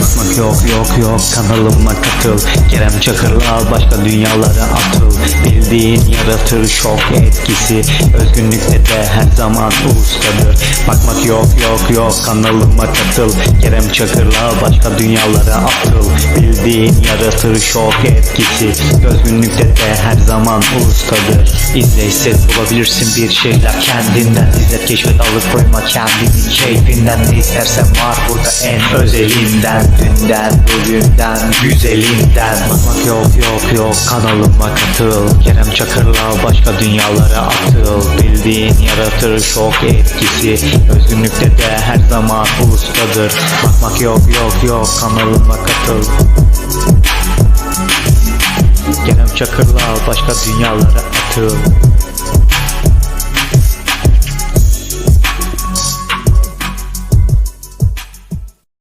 Bakmak yok yok yok. Kanalıma katıl. Kerem Çakır'la başka dünyalara atıl. Bildiğin yaratır şok etkisi. Özgünlükte de her zaman ustadır. Bakmak yok yok yok. Kanalıma katıl. Kerem Çakır'la başka dünyalara atıl Bildiğin yaratır şok etkisi. Özgünlükte de her zaman ustadır. İzle hisset bulabilirsin bir şeyler kendinden. İzlet keşfet alıp koyma kendini. Keyfinden Ne istersen var burada en özelinden Dünden, bugünden, güzelinden. Bakmak yok yok yok. Kanalıma katıl. Kerem Çakır'la başka dünyalara atıl. Bildiğin yaratır şok etkisi. Özgünlükte de her zaman ustadır. Bakmak yok yok yok. Kanalıma katıl Kerem Çakır'la başka dünyalara atıl